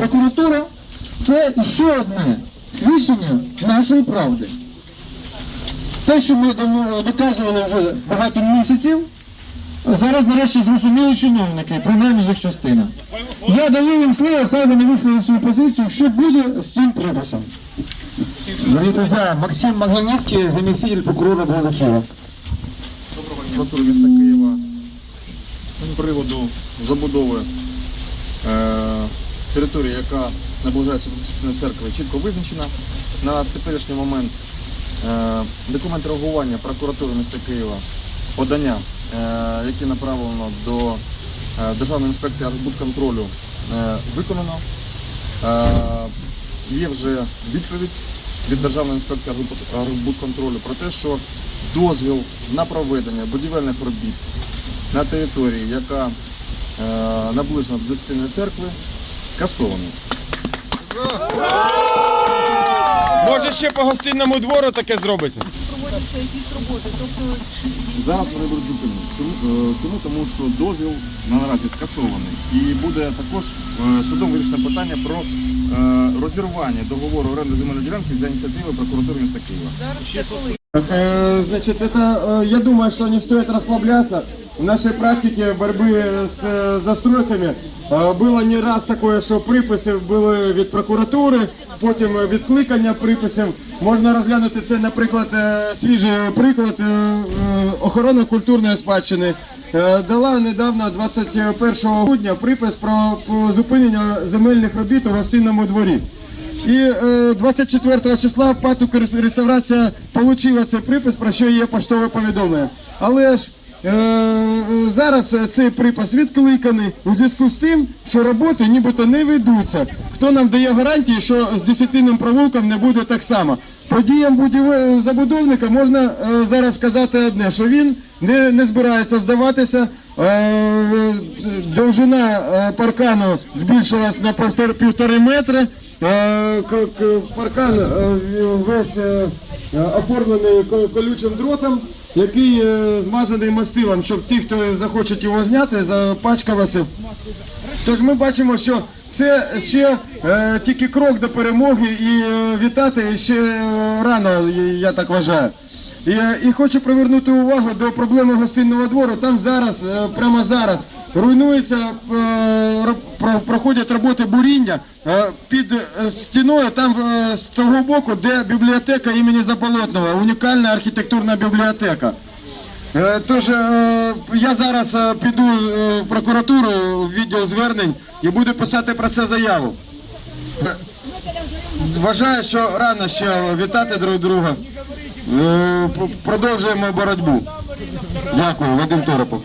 прокуратура це ще одне свідчення нашої правди. Те, що ми доказували вже багато місяців, зараз нарешті зрозуміли чиновники, принаймні їх частина. Я даю їм слово, хай вони висловили свою позицію, що буде з цим приписом. Дорогие друзья, Максим Магнитский, заместитель прокурора города Киева. прокуратури міста Києва з приводу забудови території, яка наближається до Святої церкви, чітко визначена. На теперішній момент е, документ реагування прокуратури міста Києва, подання, е, яке направлено до е, Державної інспекції архбудконтролю, е, виконано. Є вже відповідь від Державної інспекції архбудконтролю про те, що дозвіл на проведення будівельних робіт на території, яка наближена до Десятинної церкви, скасований. Може ще по гостинному двору таке зробите? проводяться якісь роботи. Тобто чи Зараз вони будуть зупинені. Чому? Е, Чому? Тому що дозвіл на наразі скасований. І буде також е, судом вирішено питання про е, розірвання договору оренди земельної ділянки за ініціативи прокуратури міста Києва. зараз це коли? Э, Значит, это, э, я думаю, что не стоит расслабляться. В нашей практике борьбы с э, застройками э, было не раз такое, що приписи були від прокуратури, потім е, відкликання приписів. Можна розглянути це, наприклад, е, свіжий приклад е, е, охорона культурної спадщини. Е, Дала недавно 21 грудня припис про зупинення земельних робіт у гостинному дворі. І е, 24 числа патук рес- реставрація отримала цей припис, про що є поштове повідомлення. Але ж е, е, зараз е, цей припис відкликаний у зв'язку з тим, що роботи нібито не ведуться. Хто нам дає гарантії, що з десятинним провулком не буде так само? По діям забудовника можна е, зараз сказати одне, що він не, не збирається здаватися. Е, довжина е, паркану збільшилась на півтор- півтори метри. Е, Паркан е, весь е, е, оформлений колючим дротом, який е, змазаний мастилом, щоб ті, хто захочуть його зняти, запачкалося. Тож ми бачимо, що це ще е, тільки крок до перемоги і е, вітати ще е, рано, я так вважаю. І, е, і хочу привернути увагу до проблеми гостинного двору. Там зараз, прямо зараз, руйнується, е, проходять роботи буріння е, під е, стіною, там е, з того боку, де бібліотека імені Заболотного, унікальна архітектурна бібліотека. Е, Тож е, я зараз е, піду е, в прокуратуру в відділ звернень і буду писати про це заяву. Е, Вважаю, що рано ще вітати друг друга. Е, Продовжуємо боротьбу. Дякую, Вадим Торопов.